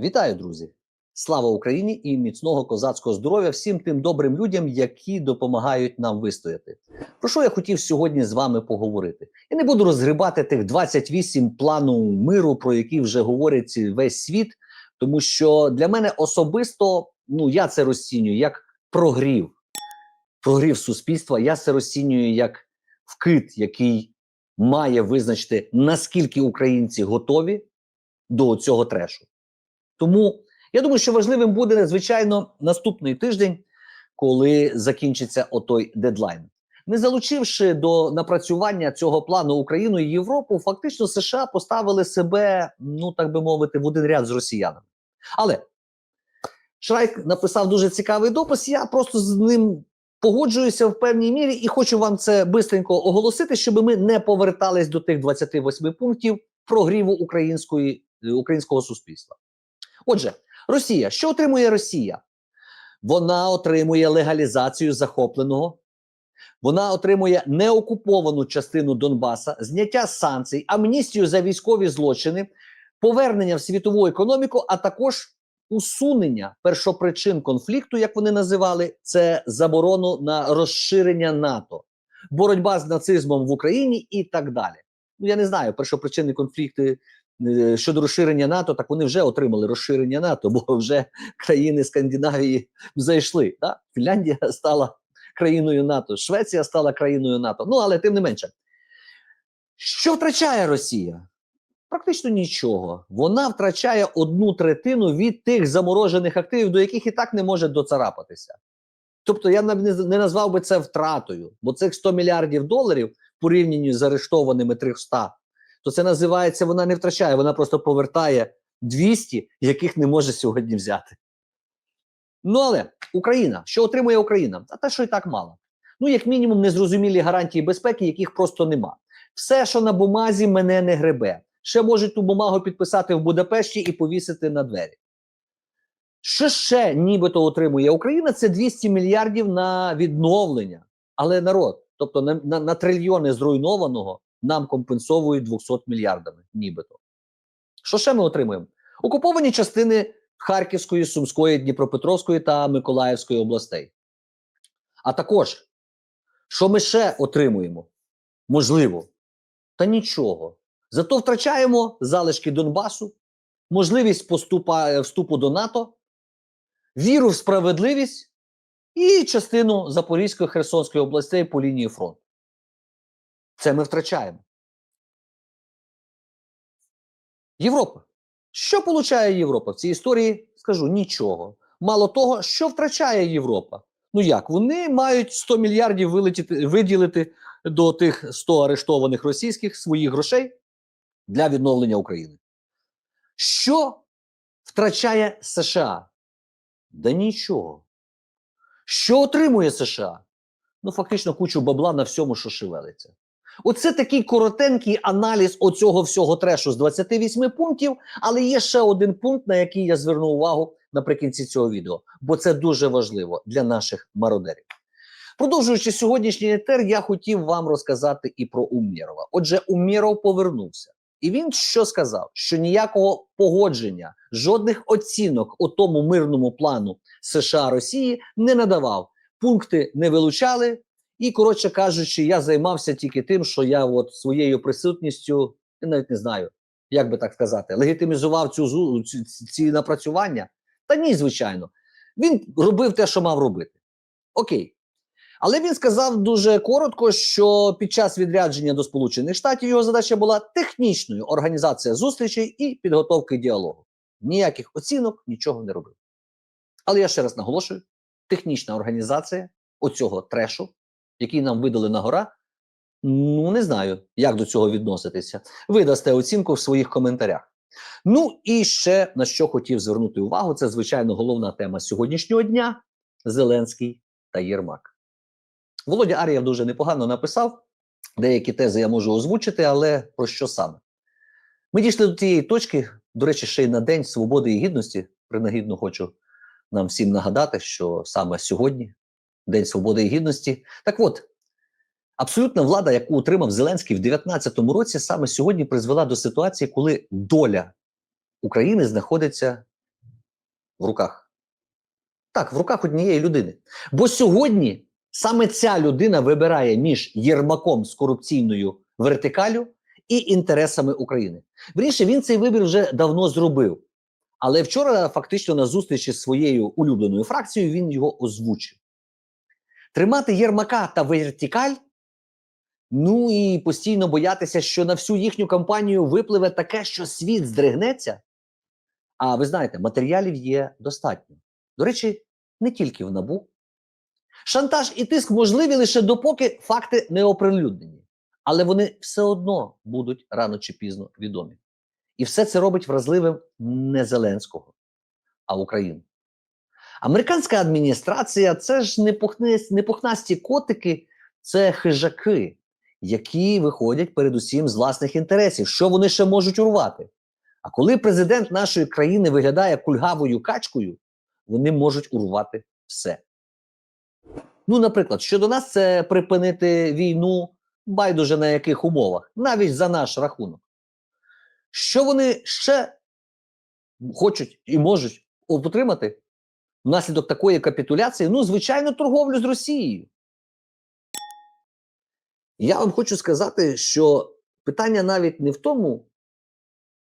Вітаю, друзі! Слава Україні і міцного козацького здоров'я всім тим добрим людям, які допомагають нам вистояти. Про що я хотів сьогодні з вами поговорити? Я не буду розгрібати тих 28 плану миру, про які вже говорить весь світ, тому що для мене особисто ну я це розцінюю як прогрів, прогрів суспільства. Я це розцінюю як вкид, який має визначити наскільки українці готові до цього трешу. Тому я думаю, що важливим буде звичайно наступний тиждень, коли закінчиться отой дедлайн. Не залучивши до напрацювання цього плану Україну і Європу, фактично США поставили себе, ну так би мовити, в один ряд з росіянами. Але Шрайк написав дуже цікавий допис. Я просто з ним погоджуюся в певній мірі і хочу вам це бистренько оголосити, щоб ми не повертались до тих 28 пунктів прогріву української, українського суспільства. Отже, Росія, що отримує Росія? Вона отримує легалізацію захопленого, вона отримує неокуповану частину Донбаса, зняття санкцій, амністію за військові злочини, повернення в світову економіку, а також усунення першопричин конфлікту, як вони називали, це заборону на розширення НАТО, боротьба з нацизмом в Україні і так далі. Ну я не знаю, першопричинні конфлікти щодо розширення НАТО, так вони вже отримали розширення НАТО, бо вже країни Скандинавії зайшли. Да? Фінляндія стала країною НАТО, Швеція стала країною НАТО. Ну але тим не менше, що втрачає Росія? Практично нічого. Вона втрачає одну третину від тих заморожених активів, до яких і так не може доцарапатися. Тобто я не, назвав би це втратою, бо цих 100 мільярдів доларів порівнянні з арештованими 300, то це називається вона не втрачає, вона просто повертає 200, яких не може сьогодні взяти. Ну але Україна, що отримує Україна? А те, що і так мало. Ну, як мінімум, незрозумілі гарантії безпеки, яких просто нема. Все, що на бумазі, мене не гребе. Ще можуть ту бумагу підписати в Будапешті і повісити на двері. Що ще нібито отримує Україна? Це 200 мільярдів на відновлення. Але народ, тобто на, на, на трильйони зруйнованого, нам компенсовують 200 мільярдами, нібито. Що ще ми отримуємо? Окуповані частини Харківської, Сумської, Дніпропетровської та Миколаївської областей. А також, що ми ще отримуємо? Можливо, та нічого. Зато втрачаємо залишки Донбасу, можливість поступа, вступу до НАТО, віру в справедливість і частину Запорізької Херсонської областей по лінії фронту. Це ми втрачаємо. Європа. Що получає Європа в цій історії? Скажу нічого. Мало того, що втрачає Європа. Ну як? Вони мають 100 мільярдів вилетіти, виділити до тих 100 арештованих російських своїх грошей для відновлення України. Що втрачає США? Да нічого. Що отримує США? Ну, фактично, кучу бабла на всьому, що шевелиться. Оце такий коротенький аналіз оцього всього трешу з 28 пунктів, але є ще один пункт, на який я зверну увагу наприкінці цього відео, бо це дуже важливо для наших мародерів. Продовжуючи сьогоднішній етер, я хотів вам розказати і про Умєрова. Отже, Умєров повернувся. І він що сказав? Що ніякого погодження, жодних оцінок у тому мирному плану США Росії не надавав. Пункти не вилучали, і, коротше кажучи, я займався тільки тим, що я от своєю присутністю, я навіть не знаю, як би так сказати, легітимізував цю ці, ці напрацювання. Та ні, звичайно. Він робив те, що мав робити. Окей. Але він сказав дуже коротко, що під час відрядження до Сполучених Штатів його задача була технічною організація зустрічей і підготовки діалогу. Ніяких оцінок нічого не робив. Але я ще раз наголошую: технічна організація оцього трешу, який нам видали на гора, ну не знаю, як до цього відноситися. Ви дасте оцінку в своїх коментарях. Ну і ще на що хотів звернути увагу, це звичайно головна тема сьогоднішнього дня: Зеленський та Єрмак. Володя Ар'єв дуже непогано написав. Деякі тези я можу озвучити, але про що саме? Ми дійшли до тієї точки, до речі, ще й на День свободи і гідності. Принагідно хочу нам всім нагадати, що саме сьогодні, День свободи і гідності. Так от, абсолютна влада, яку отримав Зеленський в 2019 році, саме сьогодні призвела до ситуації, коли доля України знаходиться в руках. Так, в руках однієї людини. Бо сьогодні саме ця людина вибирає між Єрмаком з корупційною вертикалю і інтересами України. Вірніше, він цей вибір вже давно зробив. Але вчора, фактично, на зустрічі з своєю улюбленою фракцією, він його озвучив. Тримати Єрмака та вертикаль, ну і постійно боятися, що на всю їхню кампанію випливе таке, що світ здригнеться. А ви знаєте, матеріалів є достатньо. До речі, не тільки в набу. Шантаж і тиск можливі лише допоки факти не оприлюднені. Але вони все одно будуть рано чи пізно відомі. І все це робить вразливим не Зеленського, а Україну. Американська адміністрація це ж не, пухне, не пухнасті котики, це хижаки, які виходять передусім з власних інтересів. Що вони ще можуть урвати? А коли президент нашої країни виглядає кульгавою качкою, вони можуть урвати все. Ну, наприклад, щодо нас це припинити війну байдуже на яких умовах, навіть за наш рахунок. Що вони ще хочуть і можуть отримати внаслідок такої капітуляції? Ну, звичайно, торговлю з Росією. Я вам хочу сказати, що питання навіть не в тому,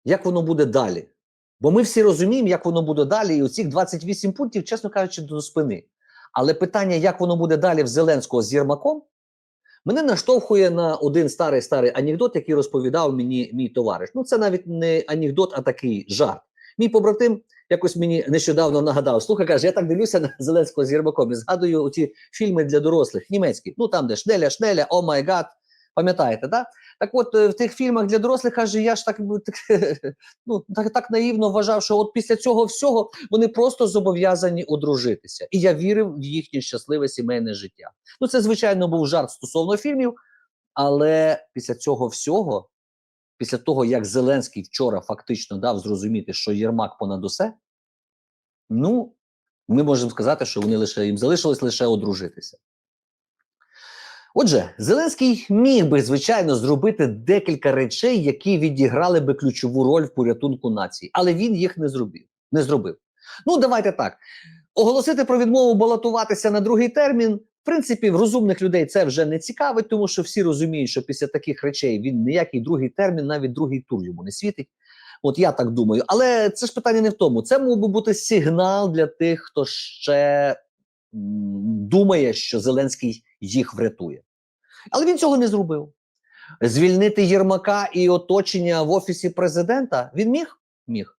як воно буде далі. Бо ми всі розуміємо, як воно буде далі, і оцих 28 пунктів, чесно кажучи, до спини. Але питання, як воно буде далі в Зеленського з Єрмаком, мене наштовхує на один старий старий анекдот, який розповідав мені мій товариш. Ну, це навіть не анекдот, а такий жарт. Мій побратим якось мені нещодавно нагадав: слухай, каже, я так дивлюся на Зеленського з Єрмаком і згадую оці фільми для дорослих, німецькі. Ну там, де Шнеля, Шнеля, О май гад. Пам'ятаєте, так? Так от е, в тих фільмах для дорослих каже, я ж так, так, ну, так, так наївно вважав, що от після цього всього вони просто зобов'язані одружитися. І я вірив в їхнє щасливе сімейне життя. Ну, це, звичайно, був жарт стосовно фільмів, але після цього всього, після того, як Зеленський вчора фактично дав зрозуміти, що Єрмак понад усе, ну, ми можемо сказати, що вони лише їм залишилось лише одружитися. Отже, Зеленський міг би, звичайно, зробити декілька речей, які відіграли би ключову роль в порятунку нації, але він їх не зробив. Не зробив. Ну, давайте так. Оголосити про відмову балотуватися на другий термін. Принципі, в розумних людей це вже не цікавить, тому що всі розуміють, що після таких речей він ніякий другий термін, навіть другий тур йому не світить. От я так думаю. Але це ж питання не в тому. Це мог би бути сигнал для тих, хто ще думає, що Зеленський їх врятує. Але він цього не зробив. Звільнити Єрмака і оточення в офісі президента він міг? Міг.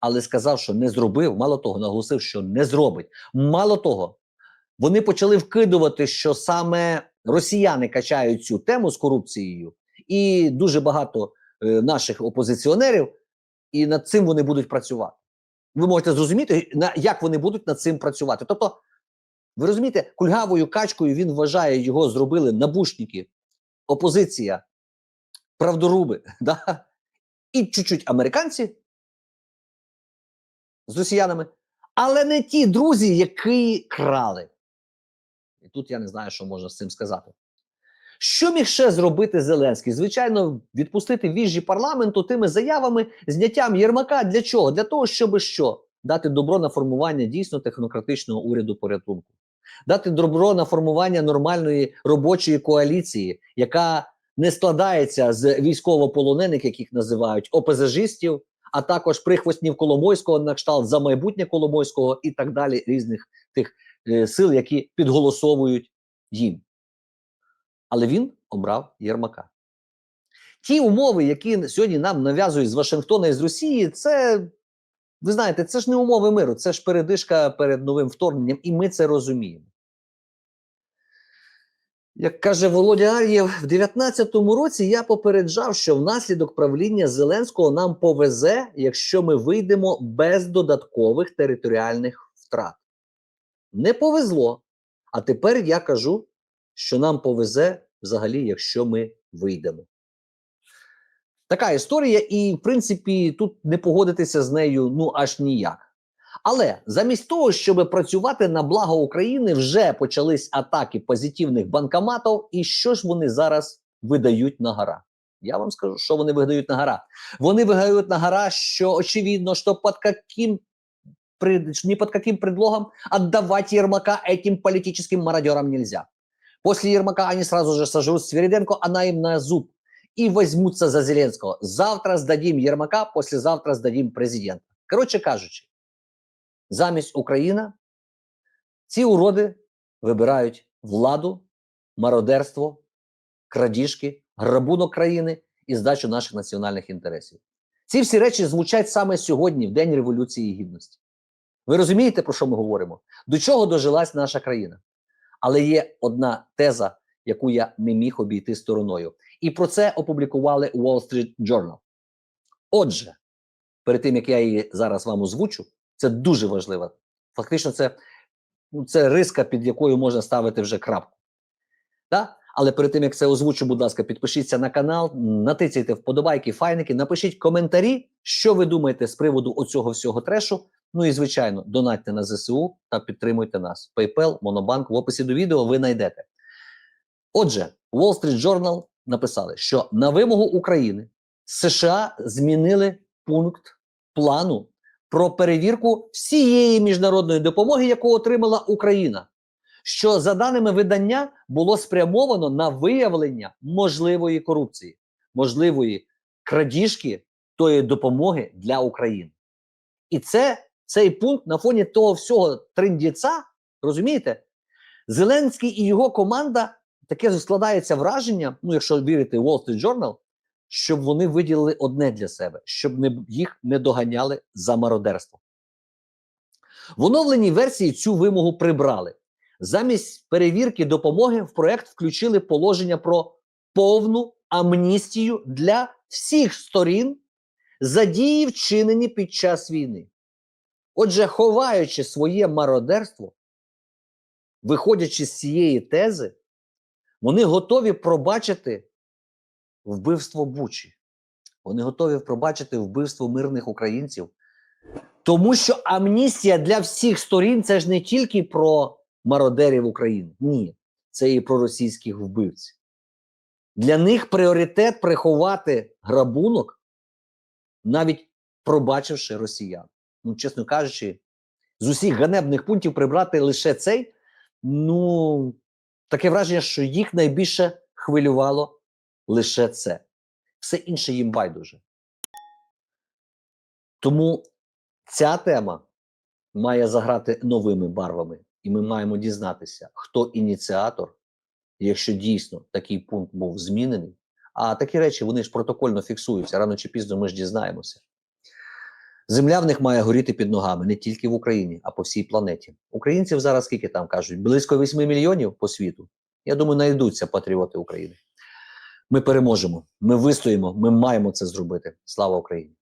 Але сказав, що не зробив. Мало того, наголосив, що не зробить. Мало того, вони почали вкидувати, що саме росіяни качають цю тему з корупцією, і дуже багато е, наших опозиціонерів, і над цим вони будуть працювати. Ви можете зрозуміти, на, як вони будуть над цим працювати. Тобто, ви розумієте, кульгавою качкою він вважає, його зробили набушники, опозиція, правдоруби, да? і чуть-чуть американці з росіянами, але не ті друзі, які крали. Тут я не знаю, що можна з цим сказати. Що міг ще зробити Зеленський? Звичайно, відпустити віжі парламенту тими заявами, зняттям Єрмака. Для чого? Для того, щоб що? Дати добро на формування дійсно технократичного уряду порятунку, дати добро на формування нормальної робочої коаліції, яка не складається з військовополонених, яких називають ОПЗЖистів, а також прихвостнів Коломойського на кшталт за майбутнє Коломойського і так далі, різних тих е, сил, які підголосовують їм. Але він обрав Єрмака. Ті умови, які сьогодні нам нав'язують з Вашингтона і з Росії, це, ви знаєте, це ж не умови миру, це ж передишка перед новим вторгненням, і ми це розуміємо. Як каже Володя Ар'єв, в 19-му році я попереджав, що внаслідок правління Зеленського нам повезе, якщо ми вийдемо без додаткових територіальних втрат. Не повезло. А тепер я кажу, що нам повезе взагалі, якщо ми вийдемо. Така історія, і, в принципі, тут не погодитися з нею ну аж ніяк. Але замість того, щоб працювати на благо України, вже почались атаки позитивних банкоматів. І що ж вони зараз видають на гора? Я вам скажу, що вони видають на гора. Вони видають на гора, що очевидно, що під яким ни под каким предлогом отдавать Ермака этим политическим мародерам нельзя. После Ермака они сразу же сожрут Свириденко, она им на зуб, и возьмутся за Зеленского. Завтра сдадим Ермака, послезавтра сдадим президента. Коротше кажучи, замість Україна ці уроди вибирають владу, мародерство, крадіжки, грабунок країни і здачу наших національних інтересів. Ці всі речі звучать саме сьогодні, в День Революції Гідності. Ви розумієте, про що ми говоримо? До чого дожилась наша країна? Але є одна теза, яку я не міг обійти стороною. І про це опублікували Wall Street Journal. Отже, перед тим як я її зараз вам озвучу, це дуже важливо. Фактично, це, ну, це риска, під якою можна ставити вже крапку. Да? Але перед тим як це озвучу, будь ласка, підпишіться на канал, натицяйте вподобайки, файники, напишіть коментарі, що ви думаєте з приводу оцього всього трешу. Ну і звичайно, донатьте на ЗСУ та підтримуйте нас. PayPal, Монобанк в описі до відео ви знайдете. Отже, Wall Street Journal написали, що на вимогу України США змінили пункт плану про перевірку всієї міжнародної допомоги, яку отримала Україна. Що за даними видання було спрямовано на виявлення можливої корупції, можливої крадіжки тої допомоги для України. І це цей пункт на фоні того всього триндіця, розумієте? Зеленський і його команда таке складається враження, ну якщо вірити Wall Street Journal, щоб вони виділили одне для себе, щоб не, їх не доганяли за мародерство. В оновленій версії цю вимогу прибрали. Замість перевірки допомоги в проект включили положення про повну амністію для всіх сторін за дії, вчинені під час війни. Отже, ховаючи своє мародерство, виходячи з цієї тези, вони готові пробачити вбивство Бучі. Вони готові пробачити вбивство мирних українців. Тому що амністія для всіх сторін це ж не тільки про мародерів України. Ні, це і про російських вбивців. Для них пріоритет приховати грабунок, навіть пробачивши росіян. Ну, чесно кажучи, з усіх ганебних пунктів прибрати лише цей. Ну, таке враження, що їх найбільше хвилювало лише це. Все інше їм байдуже. Тому ця тема має заграти новими барвами, і ми маємо дізнатися, хто ініціатор, якщо дійсно такий пункт був змінений. А такі речі вони ж протокольно фіксуються. Рано чи пізно ми ж дізнаємося. Земля в них має горіти під ногами не тільки в Україні, а по всій планеті. Українців зараз скільки там кажуть? Близько 8 мільйонів по світу. Я думаю, знайдуться патріоти України. Ми переможемо, ми вистоїмо, ми маємо це зробити. Слава Україні!